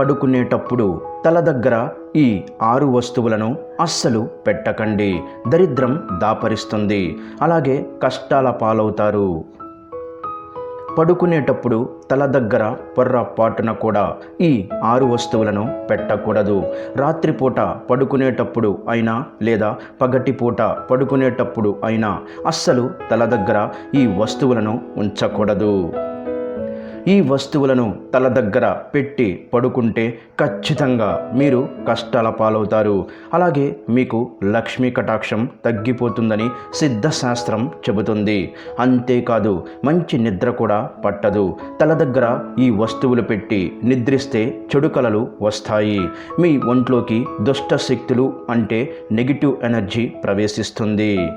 పడుకునేటప్పుడు తల దగ్గర ఈ ఆరు వస్తువులను అస్సలు పెట్టకండి. దరిద్రం దాపరిస్తుంది. అలాగే కష్టాల పాలవుతారు. పడుకునేటప్పుడు తల దగ్గర పొర్రపాటున కూడా ఈ ఆరు వస్తువులను పెట్టకూడదు. రాత్రిపూట పడుకునేటప్పుడు అయినా లేదా పగటిపూట పడుకునేటప్పుడు అయినా అస్సలు తల దగ్గర ఈ వస్తువులను ఉంచకూడదు. ఈ వస్తువులను తల దగ్గర పెట్టి పడుకుంటే ఖచ్చితంగా మీరు కష్టాల పాలవుతారు. అలాగే మీకు లక్ష్మీ కటాక్షం తగ్గిపోతుందని సిద్ధశాస్త్రం చెబుతుంది. అంతేకాదు మంచి నిద్ర కూడా పట్టదు. తల దగ్గర ఈ వస్తువులు పెట్టి నిద్రిస్తే చెడు కలలు వస్తాయి. మీ ఒంట్లోకి దుష్ట శక్తులు అంటే నెగిటివ్ ఎనర్జీ ప్రవేశిస్తుంది.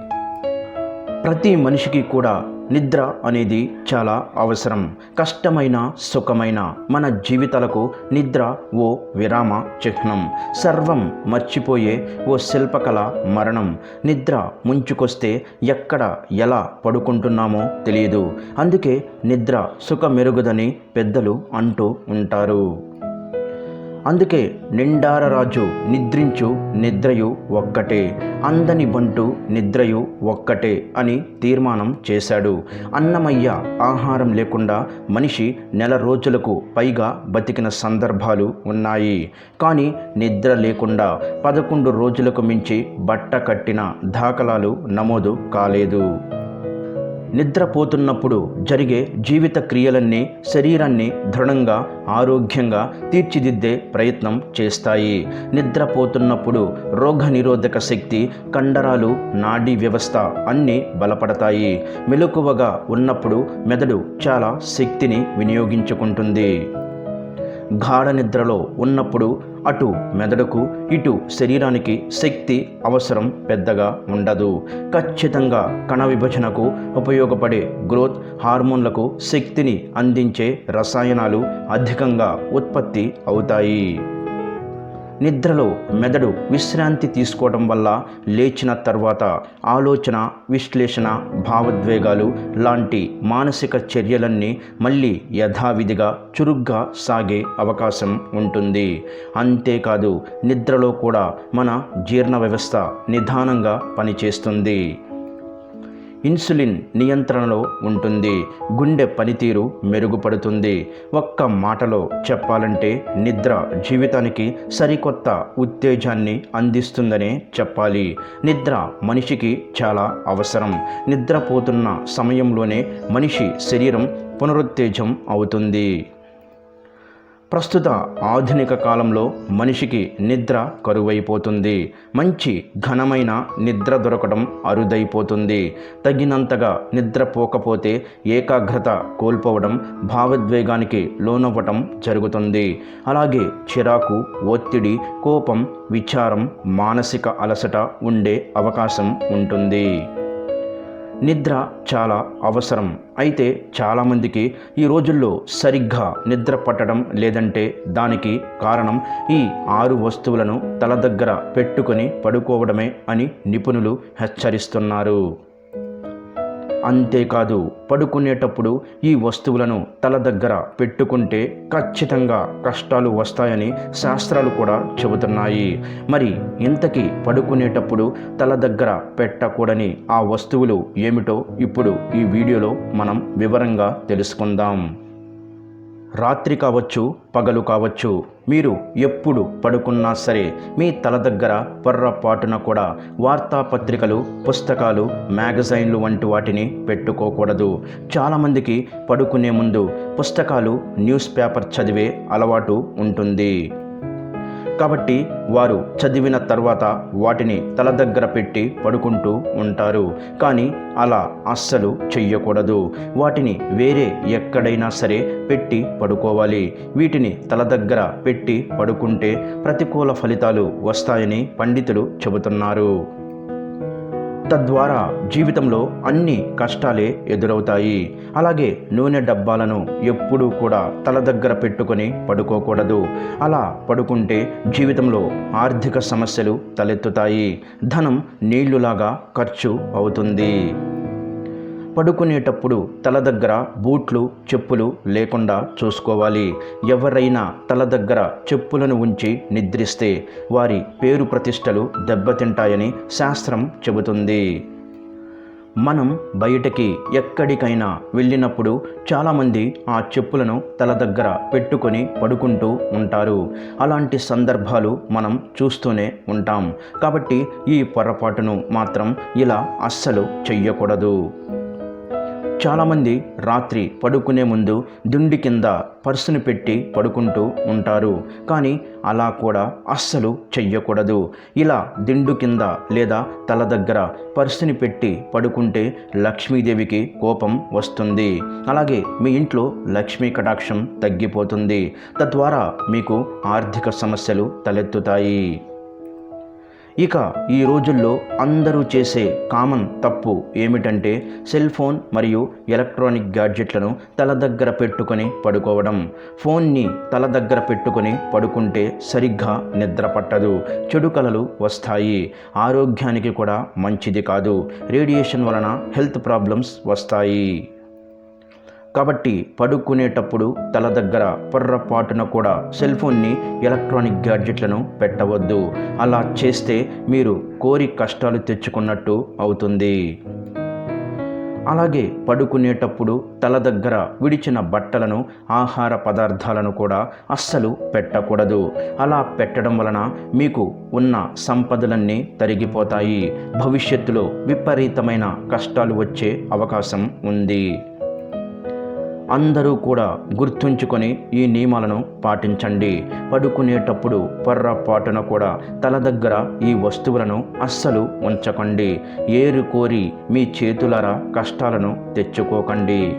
ప్రతి మనిషికి కూడా నిద్ర అనేది చాలా అవసరం. కష్టమైన సుఖమైన మన జీవితాలకు నిద్ర ఓ విరామ చిహ్నం. సర్వం మర్చిపోయే ఓ శిల్పకళ మరణం. నిద్ర ముంచుకొస్తే ఎక్కడ ఎలా పడుకుంటున్నామో తెలియదు. అందుకే నిద్ర సుఖ మెరుగుదని పెద్దలు అంటూ ఉంటారు. అందుకే నిండారరాజు నిద్రించు నిద్రయు ఒక్కటే. అందని బంటు నిద్రయు ఒక్కటే అని తీర్మానం చేశాడు. అన్నమయ్య ఆహారం లేకుండా మనిషి నెల రోజులకు పైగా బతికిన సందర్భాలు ఉన్నాయి. కానీ నిద్ర లేకుండా పదకొండు రోజులకు మించి బట్ట కట్టిన దాఖలాలు నమోదు కాలేదు. నిద్రపోతున్నప్పుడు జరిగే జీవిత క్రియలన్నీ శరీరాన్ని దృఢంగా ఆరోగ్యంగా తీర్చిదిద్దే ప్రయత్నం చేస్తాయి. నిద్రపోతున్నప్పుడు రోగనిరోధక శక్తి కండరాలు నాడీ వ్యవస్థ అన్నీ బలపడతాయి. మెలకువగా ఉన్నప్పుడు మెదడు చాలా శక్తిని వినియోగించుకుంటుంది. గాఢ నిద్రలో ఉన్నప్పుడు అటు మెదడుకు ఇటు శరీరానికి శక్తి అవసరం పెద్దగా ఉండదు. ఖచ్చితంగా కణ విభజనకు ఉపయోగపడే గ్రోత్ హార్మోన్లకు శక్తిని అందించే రసాయనాలు అధికంగా ఉత్పత్తి అవుతాయి. నిద్రలో మెదడు విశ్రాంతి తీసుకోవడం వల్ల లేచిన తర్వాత ఆలోచన విశ్లేషణ భావోద్వేగాలు లాంటి మానసిక చర్యలన్నీ మళ్ళీ యథావిధిగా చురుగ్గా సాగే అవకాశం ఉంటుంది. అంతేకాదు నిద్రలో కూడా మన జీర్ణ వ్యవస్థ నిదానంగా పనిచేస్తుంది. ఇన్సులిన్ నియంత్రణలో ఉంటుంది. గుండె పనితీరు మెరుగుపడుతుంది. ఒక్క మాటలో చెప్పాలంటే నిద్ర జీవితానికి సరికొత్త ఉత్తేజాన్ని అందిస్తుందనే చెప్పాలి. నిద్ర మనిషికి చాలా అవసరం. నిద్రపోతున్న సమయంలోనే మనిషి శరీరం పునరుత్తేజం అవుతుంది. ప్రస్తుత ఆధునిక కాలంలో మనిషికి నిద్ర కరువైపోతుంది. మంచి ఘనమైన నిద్ర దొరకడం అరుదైపోతుంది. తగినంతగా నిద్రపోకపోతే ఏకాగ్రత కోల్పోవడం భావోద్వేగానికి లోనవ్వటం జరుగుతుంది. అలాగే చిరాకు ఒత్తిడి కోపం విచారం మానసిక అలసట ఉండే అవకాశం ఉంటుంది. నిద్ర చాలా అవసరం. అయితే చాలామందికి ఈ రోజుల్లో సరిగ్గా నిద్ర పట్టడం లేదంటే దానికి కారణం ఈ ఆరు వస్తువులను తల దగ్గర పెట్టుకొని పడుకోవడమే అని నిపుణులు హెచ్చరిస్తున్నారు. అంతేకాదు పడుకునేటప్పుడు ఈ వస్తువులను తల దగ్గర పెట్టుకుంటే ఖచ్చితంగా కష్టాలు వస్తాయని శాస్త్రాలు కూడా చెబుతున్నాయి. మరి ఇంతకీ పడుకునేటప్పుడు తల దగ్గర పెట్టకూడని ఆ వస్తువులు ఏమిటో ఇప్పుడు ఈ వీడియోలో మనం వివరంగా తెలుసుకుందాం. రాత్రి కావచ్చు పగలు కావచ్చు మీరు ఎప్పుడు పడుకున్నా సరే మీ తల దగ్గర పొర్రపాటున కూడా వార్తాపత్రికలు పుస్తకాలు మ్యాగజైన్లు వంటి వాటిని పెట్టుకోకూడదు. చాలామందికి పడుకునే ముందు పుస్తకాలు న్యూస్ పేపర్ చదివే అలవాటు ఉంటుంది. కాబట్టి వారు చదివిన తర్వాత వాటిని తల దగ్గర పెట్టి పడుకుంటూ ఉంటారు. కానీ అలా అస్సలు చెయ్యకూడదు. వాటిని వేరే ఎక్కడైనా సరే పెట్టి పడుకోవాలి. వీటిని తల దగ్గర పెట్టి పడుకుంటే ప్రతికూల ఫలితాలు వస్తాయని పండితులు చెబుతున్నారు. తద్వారా జీవితంలో అన్ని కష్టాలే ఎదురవుతాయి. అలాగే నూనె డబ్బాలను ఎప్పుడూ కూడా తల దగ్గర పెట్టుకొని పడుకోకూడదు. అలా పడుకుంటే జీవితంలో ఆర్థిక సమస్యలు తలెత్తుతాయి. ధనం నీళ్ళులాగా ఖర్చు అవుతుంది. పడుకునేటప్పుడు తల దగ్గర బూట్లు చెప్పులు లేకుండా చూసుకోవాలి. ఎవరైనా తల దగ్గర చెప్పులను ఉంచి నిద్రిస్తే వారి పేరు ప్రతిష్టలు దెబ్బతింటాయని శాస్త్రం చెబుతుంది. మనం బయటకి ఎక్కడికైనా వెళ్ళినప్పుడు చాలామంది ఆ చెప్పులను తల దగ్గర పెట్టుకొని పడుకుంటూ ఉంటారు. అలాంటి సందర్భాలు మనం చూస్తూనే ఉంటాం. కాబట్టి ఈ పొరపాటును మాత్రం ఇలా అస్సలు చెయ్యకూడదు. చాలామంది రాత్రి పడుకునే ముందు దుండి కింద పర్సును పెట్టి పడుకుంటూ ఉంటారు. కానీ అలా కూడా అస్సలు చెయ్యకూడదు. ఇలా దిండు కింద లేదా తల దగ్గర పర్సుని పెట్టి పడుకుంటే లక్ష్మీదేవికి కోపం వస్తుంది. అలాగే మీ ఇంట్లో లక్ష్మీ కటాక్షం తగ్గిపోతుంది. తద్వారా మీకు ఆర్థిక సమస్యలు తలెత్తుతాయి. ఇక ఈ రోజుల్లో అందరూ చేసే కామన్ తప్పు ఏమిటంటే సెల్ ఫోన్ మరియు ఎలక్ట్రానిక్ గ్యాడ్జెట్లను తల దగ్గర పెట్టుకొని పడుకోవడం. ఫోన్ని తల దగ్గర పెట్టుకొని పడుకుంటే సరిగ్గా నిద్ర పట్టదు చెడు కలలు వస్తాయి. ఆరోగ్యానికి కూడా మంచిది కాదు రేడియేషన్ వలన హెల్త్ ప్రాబ్లమ్స్ వస్తాయి. కాబట్టి పడుకునేటప్పుడు తల దగ్గర పొర్రపాటున కూడా సెల్ ఫోన్ని ఎలక్ట్రానిక్ గ్యాడ్జెట్లను పెట్టవద్దు. అలా చేస్తే మీరు కోరి కష్టాలు తెచ్చుకున్నట్టు అవుతుంది. అలాగే పడుకునేటప్పుడు తల దగ్గర విడిచిన బట్టలను ఆహార పదార్థాలను కూడా అస్సలు పెట్టకూడదు. అలా పెట్టడం వలన మీకు ఉన్న సంపదలన్నీ తరిగిపోతాయి. భవిష్యత్తులో విపరీతమైన కష్టాలు వచ్చే అవకాశం ఉంది. అందరూ కూడా గుర్తుంచుకొని ఈ నియమాలను పాటించండి. పడుకునేటప్పుడు పొర్రపాటున కూడా తల దగ్గర ఈ వస్తువులను అస్సలు ఉంచకండి. ఏరు కోరి మీ చేతులరా కష్టాలను తెచ్చుకోకండి.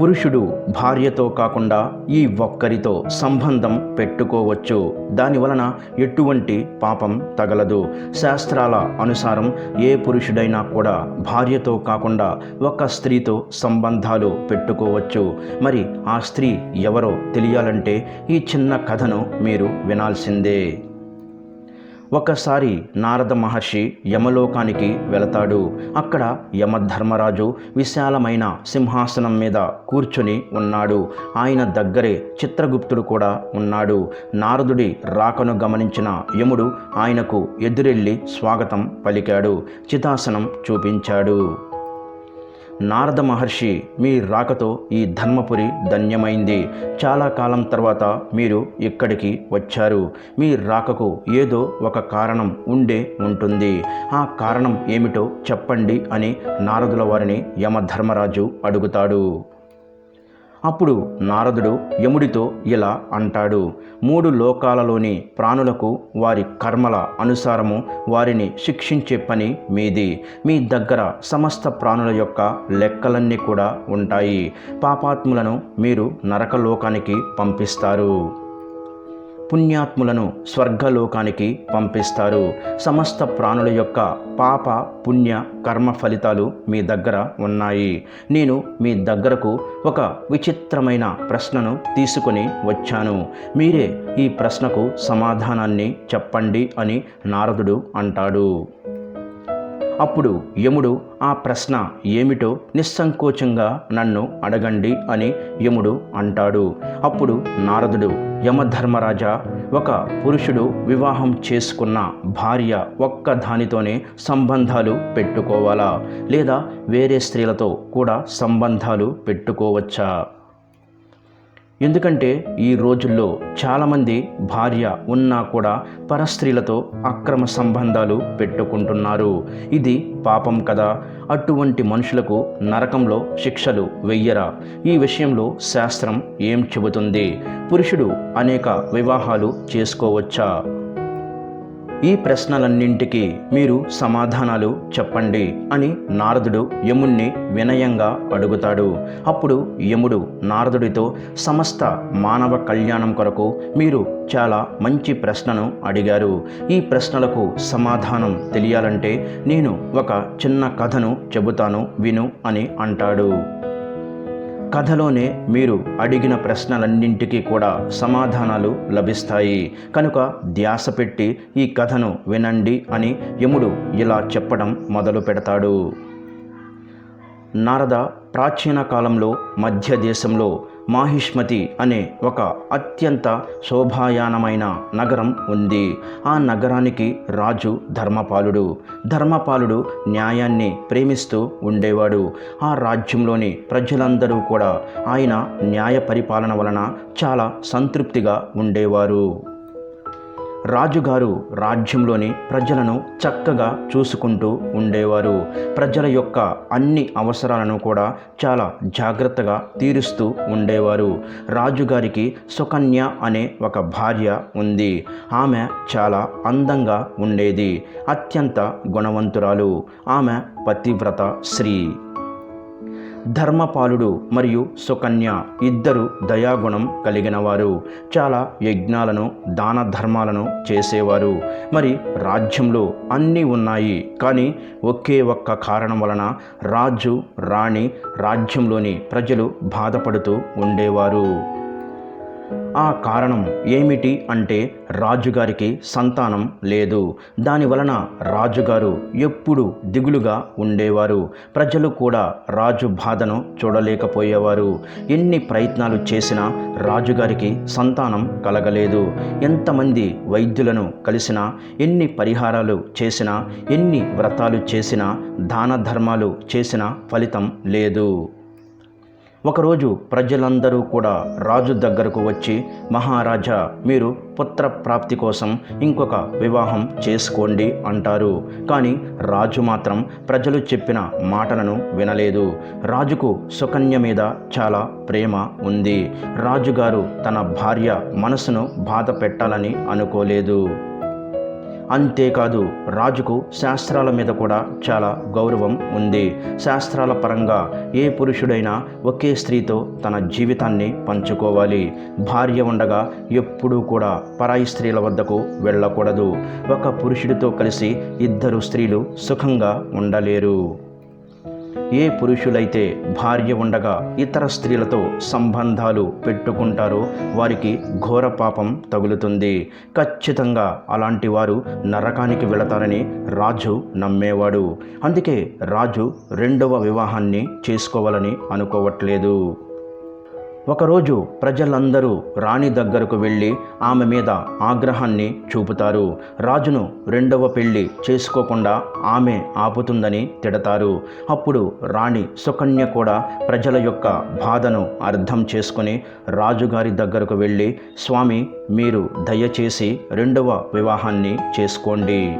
పురుషుడు భార్యతో కాకుండా ఈ ఒక్కరితో సంబంధం పెట్టుకోవచ్చు. దానివలన ఎటువంటి పాపం తగలదు. శాస్త్రాల అనుసారం ఏ పురుషుడైనా కూడా భార్యతో కాకుండా ఒక స్త్రీతో సంబంధాలు పెట్టుకోవచ్చు. మరి ఆ స్త్రీ ఎవరో తెలియాలంటే ఈ చిన్న కథను మీరు వినాల్సిందే. ఒకసారి నారద మహర్షి యమలోకానికి వెళతాడు. అక్కడ యమధర్మరాజు విశాలమైన సింహాసనం మీద కూర్చుని ఉన్నాడు. ఆయన దగ్గరే చిత్రగుప్తుడు కూడా ఉన్నాడు. నారదుడి రాకను గమనించిన యముడు ఆయనకు ఎదురెళ్ళి స్వాగతం పలికాడు. చితాసనం చూపించాడు. నారద మహర్షి మీ రాకతో ఈ ధర్మపురి ధన్యమైంది. చాలా కాలం తర్వాత మీరు ఇక్కడికి వచ్చారు. మీ రాకకు ఏదో ఒక కారణం ఉండే ఉంటుంది. ఆ కారణం ఏమిటో చెప్పండి అని నారదుల వారిని యమధర్మరాజు అడుగుతాడు. అప్పుడు నారదుడు యముడితో ఇలా అంటాడు మూడు లోకాలలోని ప్రాణులకు వారి కర్మల అనుసారము వారిని శిక్షించే పని మీది. మీ దగ్గర సమస్త ప్రాణుల యొక్క లెక్కలన్నీ కూడా ఉంటాయి. పాపాత్ములను మీరు నరకలోకానికి పంపిస్తారు. పుణ్యాత్ములను స్వర్గలోకానికి పంపిస్తారు. సమస్త ప్రాణుల యొక్క పాప పుణ్య కర్మ ఫలితాలు మీ దగ్గర ఉన్నాయి. నేను మీ దగ్గరకు ఒక విచిత్రమైన ప్రశ్నను తీసుకొని వచ్చాను. మీరే ఈ ప్రశ్నకు సమాధానాన్ని చెప్పండి అని నారదుడు అంటాడు. అప్పుడు యముడు ఆ ప్రశ్న ఏమిటో నిస్సంకోచంగా నన్ను అడగండి అని యముడు అంటాడు. అప్పుడు నారదుడు యమధర్మరాజా ఒక పురుషుడు వివాహం చేసుకున్న భార్య ఒక్క దానితోనే సంబంధాలు పెట్టుకోవాలా? లేదా వేరే స్త్రీలతో కూడా సంబంధాలు పెట్టుకోవచ్చా? ఎందుకంటే ఈ రోజుల్లో చాలామంది భార్య ఉన్నా కూడా పరస్త్రీలతో అక్రమ సంబంధాలు పెట్టుకుంటున్నారు. ఇది పాపం కదా. అటువంటి మనుషులకు నరకంలో శిక్షలు వెయ్యరా? ఈ విషయంలో శాస్త్రం ఏం చెబుతుంది? పురుషుడు అనేక వివాహాలు చేసుకోవచ్చా? ఈ ప్రశ్నలన్నింటికి మీరు సమాధానాలు చెప్పండి అని నారదుడు యముణ్ణి వినయంగా అడుగుతాడు. అప్పుడు యముడు నారదుడితో సమస్త మానవ కళ్యాణం కొరకు మీరు చాలా మంచి ప్రశ్నను అడిగారు. ఈ ప్రశ్నలకు సమాధానం తెలియాలంటే నేను ఒక చిన్న కథను చెబుతాను విను అని అంటాడు. కథలోనే మీరు అడిగిన ప్రశ్నలన్నింటికీ కూడా సమాధానాలు లభిస్తాయి. కనుక ధ్యాస పెట్టి ఈ కథను వినండి అని యముడు ఇలా చెప్పడం మొదలు పెడతాడు. నారద ప్రాచీన కాలంలో మధ్య దేశంలో మాహిష్మతి అనే ఒక అత్యంత శోభాయానమైన నగరం ఉంది. ఆ నగరానికి రాజు ధర్మపాలుడు. ధర్మపాలుడు న్యాయాన్ని ప్రేమిస్తూ ఉండేవాడు. ఆ రాజ్యంలోని ప్రజలందరూ కూడా ఆయన న్యాయ పరిపాలన వలన చాలా సంతృప్తిగా ఉండేవారు. రాజుగారు రాజ్యంలోని ప్రజలను చక్కగా చూసుకుంటూ ఉండేవారు. ప్రజల యొక్క అన్ని అవసరాలను కూడా చాలా జాగ్రత్తగా తీరుస్తూ ఉండేవారు. రాజుగారికి సుకన్య అనే ఒక భార్య ఉంది. ఆమె చాలా అందంగా ఉండేది. అత్యంత గుణవంతురాలు. ఆమె పతివ్రత శ్రీ ధర్మపాలుడు మరియు సుకన్య ఇద్దరు దయాగుణం కలిగిన వారు చాలా యజ్ఞాలను దాన ధర్మాలను చేసేవారు. మరి రాజ్యంలో అన్నీ ఉన్నాయి. కానీ ఒకే ఒక్క కారణం వలన రాజు రాణి రాజ్యంలోని ప్రజలు బాధపడుతూ ఉండేవారు. ఆ కారణం ఏమిటి అంటే రాజుగారికి సంతానం లేదు. దానివలన రాజుగారు ఎప్పుడు దిగులుగా ఉండేవారు. ప్రజలు కూడా రాజు బాధను చూడలేకపోయేవారు. ఎన్ని ప్రయత్నాలు చేసినా రాజుగారికి సంతానం కలగలేదు. ఎంతమంది వైద్యులను కలిసినా ఎన్ని పరిహారాలు చేసినా ఎన్ని వ్రతాలు చేసినా దాన ధర్మాలు చేసినా ఫలితం లేదు. ఒకరోజు ప్రజలందరూ కూడా రాజు దగ్గరకు వచ్చి మహారాజా మీరు పుత్ర ప్రాప్తి కోసం ఇంకొక వివాహం చేసుకోండి అంటారు. కానీ రాజు మాత్రం ప్రజలు చెప్పిన మాటలను వినలేదు. రాజుకు సుకన్య మీద చాలా ప్రేమ ఉంది. రాజుగారు తన భార్య మనసును బాధ పెట్టాలని అనుకోలేదు. అంతేకాదు రాజుకు శాస్త్రాల మీద కూడా చాలా గౌరవం ఉంది. శాస్త్రాల పరంగా ఏ పురుషుడైనా ఒకే స్త్రీతో తన జీవితాన్ని పంచుకోవాలి. భార్య ఉండగా ఎప్పుడూ కూడా పరాయి స్త్రీల వద్దకు వెళ్ళకూడదు. ఒక పురుషుడితో కలిసి ఇద్దరు స్త్రీలు సుఖంగా ఉండలేరు. ఏ పురుషులైతే భార్య ఉండగా ఇతర స్త్రీలతో సంబంధాలు పెట్టుకుంటారో వారికి ఘోర పాపం తగులుతుంది. ఖచ్చితంగా అలాంటి వారు నరకానికి వెళతారని రాజు నమ్మేవాడు. అందుకే రాజు రెండవ వివాహాన్ని చేసుకోవాలని అనుకోవట్లేదు. ఒకరోజు ప్రజలందరూ రాణి దగ్గరకు వెళ్ళి ఆమె మీద ఆగ్రహాన్ని చూపుతారు. రాజును రెండవ పెళ్ళి చేసుకోకుండా ఆమె ఆపుతుందని తిడతారు. అప్పుడు రాణి సుకన్య కూడా ప్రజల యొక్క బాధను అర్థం చేసుకుని రాజుగారి దగ్గరకు వెళ్ళి స్వామి మీరు దయచేసి రెండవ వివాహాన్ని చేసుకోండి.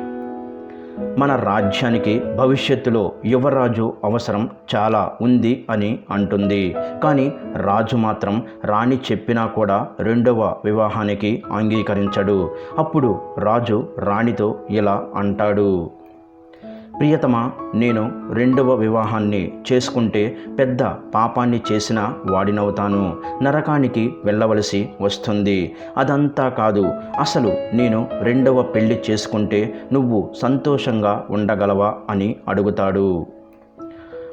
మన రాజ్యానికి భవిష్యత్తులో యువరాజు అవసరం చాలా ఉంది అని అంటుంది. కానీ రాజు మాత్రం రాణి చెప్పినా కూడా రెండవ వివాహానికి అంగీకరించడు. అప్పుడు రాజు రాణితో ఇలా అంటాడు. ప్రియతమా నేను రెండవ వివాహాన్ని చేసుకుంటే పెద్ద పాపాన్ని చేసిన వాడినవుతాను. నరకానికి వెళ్ళవలసి వస్తుంది. అదంతా కాదు అసలు నేను రెండవ పెళ్ళి చేసుకుంటే నువ్వు సంతోషంగా ఉండగలవా అని అడుగుతాడు.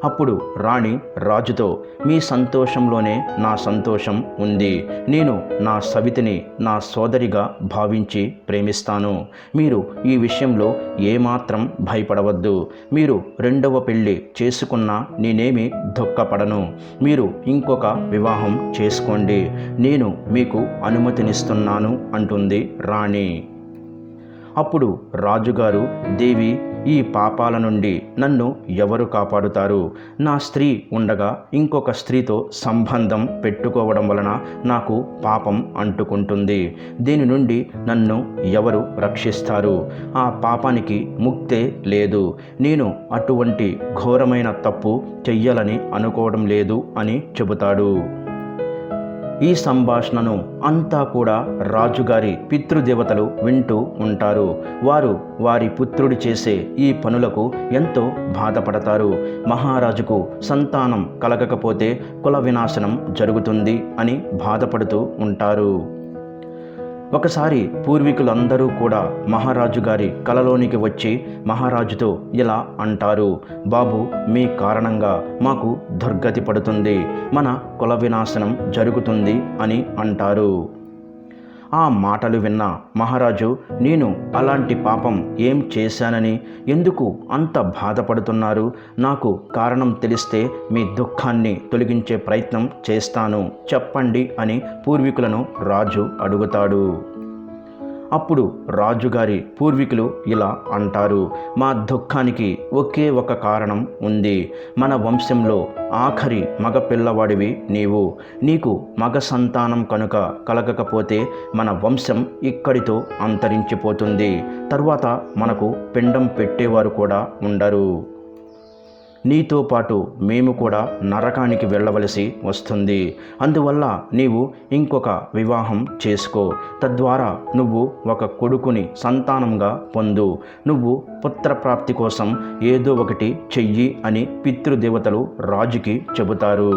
అప్పుడు రాణి రాజుతో మీ సంతోషంలోనే నా సంతోషం ఉంది. నేను నా సవితిని నా సోదరిగా భావించి ప్రేమిస్తాను. మీరు ఈ విషయంలో ఏమాత్రం భయపడవద్దు. మీరు రెండవ పెళ్ళి చేసుకున్నా నేనేమి దుఃఖపడను. మీరు ఇంకొక వివాహం చేసుకోండి. నేను మీకు అనుమతినిస్తున్నాను అంటుంది రాణి. అప్పుడు రాజుగారు దేవి ఈ పాపాల నుండి నన్ను ఎవరు కాపాడుతారు? నా స్త్రీ ఉండగా ఇంకొక స్త్రీతో సంబంధం పెట్టుకోవడం వలన నాకు పాపం అంటుకుంటుంది. దీని నుండి నన్ను ఎవరు రక్షిస్తారు? ఆ పాపానికి ముక్తే లేదు. నేను అటువంటి ఘోరమైన తప్పు చెయ్యాలని అనుకోవడం లేదు అని చెబుతాడు. ఈ సంభాషణను అంతా కూడా రాజుగారి పితృదేవతలు వింటూ ఉంటారు. వారు వారి పుత్రుడు చేసే ఈ పనులకు ఎంతో బాధపడతారు. మహారాజుకు సంతానం కలగకపోతే కుల వినాశనం జరుగుతుంది అని బాధపడుతూ ఉంటారు. ఒకసారి పూర్వీకులందరూ కూడా మహారాజు గారి కలలోనికి వచ్చి మహారాజుతో ఇలా అంటారు బాబు మీ కారణంగా మాకు దుర్గతి పడుతుంది మన కుల వినాశనం జరుగుతుంది అని అంటారు. ఆ మాటలు విన్న మహారాజు నేను అలాంటి పాపం ఏం చేశానని? ఎందుకు అంత బాధపడుతున్నారు? నాకు కారణం తెలిస్తే మీ దుఃఖాన్ని తొలగించే ప్రయత్నం చేస్తాను. చెప్పండి అని పూర్వీకులను రాజు అడుగుతాడు. అప్పుడు రాజుగారి పూర్వీకులు ఇలా అంటారు మా దుఃఖానికి ఒకే ఒక కారణం ఉంది. మన వంశంలో ఆఖరి మగ పిల్లవాడివి నీవు. నీకు మగ సంతానం కనుక కలగకపోతే మన వంశం ఇక్కడితో అంతరించిపోతుంది. తర్వాత మనకు పిండం పెట్టేవారు కూడా ఉండరు. నీతో పాటు మేము కూడా నరకానికి వెళ్ళవలసి వస్తుంది. అందువల్ల నీవు ఇంకొక వివాహం చేసుకో. తద్వారా నువ్వు ఒక కొడుకుని సంతానంగా పొందు. నువ్వు పుత్రప్రాప్తి కోసం ఏదో ఒకటి చెయ్యి అని పితృదేవతలు రాజుకి చెబుతారు.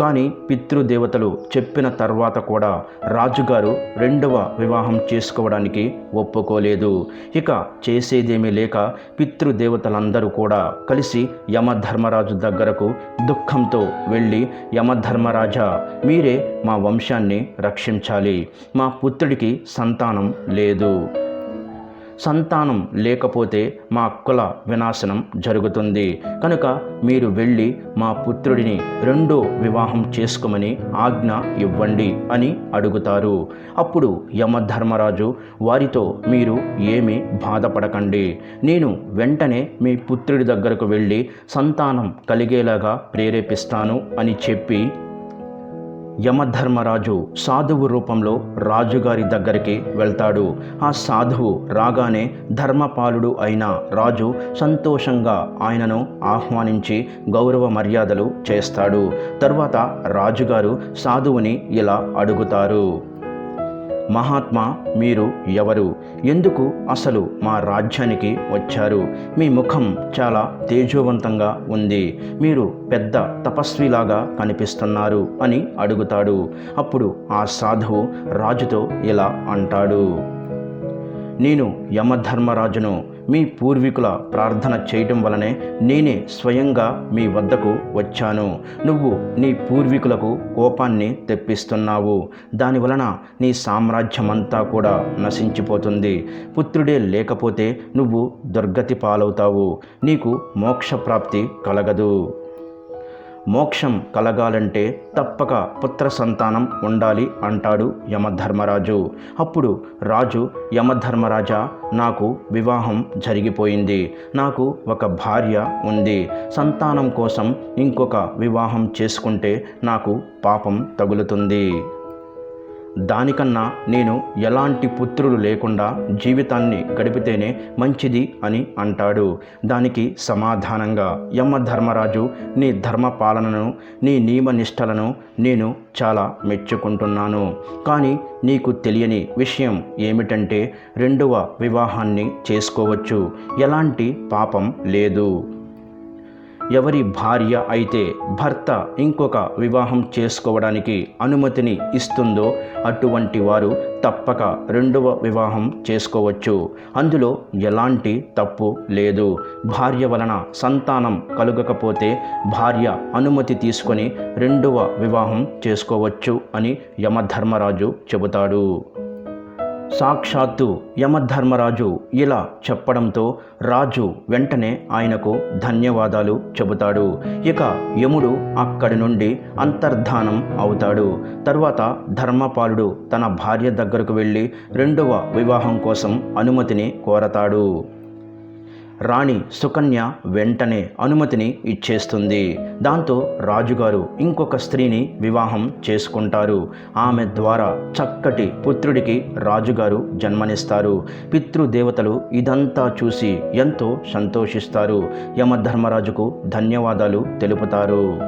కానీ పితృదేవతలు చెప్పిన తర్వాత కూడా రాజుగారు రెండవ వివాహం చేసుకోవడానికి ఒప్పుకోలేదు. ఇక చేసేదేమీ లేక పితృదేవతలందరూ కూడా కలిసి యమధర్మరాజు దగ్గరకు దుఃఖంతో వెళ్ళి యమధర్మరాజా మీరే మా వంశాన్ని రక్షించాలి. మా పుత్రుడికి సంతానం లేదు. సంతానం లేకపోతే మా కుల వినాశనం జరుగుతుంది. కనుక మీరు వెళ్ళి మా పుత్రుడిని రెండో వివాహం చేసుకోమని ఆజ్ఞ ఇవ్వండి అని అడుగుతారు. అప్పుడు యమధర్మరాజు వారితో మీరు ఏమీ బాధపడకండి. నేను వెంటనే మీ పుత్రుడి దగ్గరకు వెళ్ళి సంతానం కలిగేలాగా ప్రేరేపిస్తాను అని చెప్పి యమధర్మరాజు సాధువు రూపంలో రాజుగారి దగ్గరికి వెళ్తాడు. ఆ సాధువు రాగానే ధర్మపాలుడు అయిన రాజు సంతోషంగా ఆయనను ఆహ్వానించి గౌరవ మర్యాదలు చేస్తాడు. తర్వాత రాజుగారు సాధువుని ఇలా అడుగుతారు. మహాత్మా మీరు ఎవరు? ఎందుకు అసలు మా రాజ్యానికి వచ్చారు? మీ ముఖం చాలా తేజోవంతంగా ఉంది. మీరు పెద్ద తపస్విలాగా కనిపిస్తున్నారు అని అడుగుతాడు. అప్పుడు ఆ సాధువు రాజుతో ఇలా అంటాడు. నేను యమధర్మరాజును మీ పూర్వీకుల ప్రార్థన చేయటం వలనే నేనే స్వయంగా మీ వద్దకు వచ్చాను. నువ్వు నీ పూర్వీకులకు కోపాన్ని తెప్పిస్తున్నావు. దానివలన నీ సామ్రాజ్యమంతా కూడా నశించిపోతుంది. పుత్రుడే లేకపోతే నువ్వు దుర్గతి పాలవుతావు. నీకు మోక్షప్రాప్తి కలగదు. మోక్షం కలగాలంటే తప్పక పుత్ర సంతానం ఉండాలి అంటాడు యమధర్మరాజు. అప్పుడు రాజు యమధర్మరాజా నాకు వివాహం జరిగిపోయింది. నాకు ఒక భార్య ఉంది. సంతానం కోసం ఇంకొక వివాహం చేసుకుంటే నాకు పాపం తగులుతుంది. దానికన్నా నేను ఎలాంటి పుత్రులు లేకుండా జీవితాన్ని గడిపితేనే మంచిది అని అంటాడు. దానికి సమాధానంగా యమధర్మరాజు నీ ధర్మ పాలనను నీ నియమ నిష్టలను నేను చాలా మెచ్చుకుంటున్నాను. కానీ నీకు తెలియని విషయం ఏమిటంటే రెండవ వివాహాన్ని చేసుకోవచ్చు. ఎలాంటి పాపం లేదు. ఎవరి భార్య అయితే భర్త ఇంకొక వివాహం చేసుకోవడానికి అనుమతిని ఇస్తుందో అటువంటి వారు తప్పక రెండవ వివాహం చేసుకోవచ్చు. అందులో ఎలాంటి తప్పు లేదు. భార్య వలన సంతానం కలుగకపోతే భార్య అనుమతి తీసుకొని రెండవ వివాహం చేసుకోవచ్చు అని యమధర్మరాజు చెబుతాడు. సాక్షాత్తు యమధర్మరాజు ఇలా చెప్పడంతో రాజు వెంటనే ఆయనకు ధన్యవాదాలు చెబుతాడు. ఇక యముడు అక్కడి నుండి అంతర్ధానం అవుతాడు. తర్వాత ధర్మపాలుడు తన భార్య దగ్గరకు వెళ్ళి రెండవ వివాహం కోసం అనుమతిని కోరతాడు. రాణి సుకన్య వెంటనే అనుమతిని ఇచ్చేస్తుంది. దాంతో రాజుగారు ఇంకొక స్త్రీని వివాహం చేసుకుంటారు. ఆమె ద్వారా చక్కటి పుత్రుడికి రాజుగారు జన్మనిస్తారు. పితృదేవతలు ఇదంతా చూసి ఎంతో సంతోషిస్తారు. యమధర్మరాజుకు ధన్యవాదాలు తెలుపుతారు.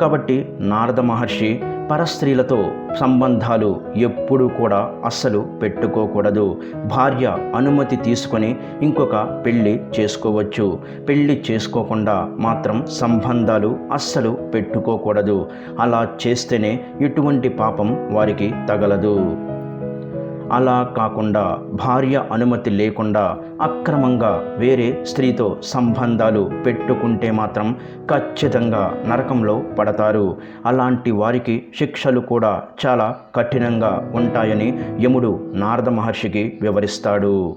కాబట్టి నారద మహర్షి పరస్త్రీలతో సంబంధాలు ఎప్పుడూ కూడా అస్సలు పెట్టుకోకూడదు. భార్య అనుమతి తీసుకొని ఇంకొక పెళ్ళి చేసుకోవచ్చు. పెళ్ళి చేసుకోకుండా మాత్రం సంబంధాలు అస్సలు పెట్టుకోకూడదు. అలా చేస్తేనే ఎటువంటి పాపం వారికి తగలదు. అలా కాకుండా భార్య అనుమతి లేకుండా అక్రమంగా వేరే స్త్రీతో సంబంధాలు పెట్టుకుంటే మాత్రం ఖచ్చితంగా నరకంలో పడతారు. అలాంటి వారికి శిక్షలు కూడా చాలా కఠినంగా ఉంటాయని యముడు నారద మహర్షికి వివరిస్తాడు.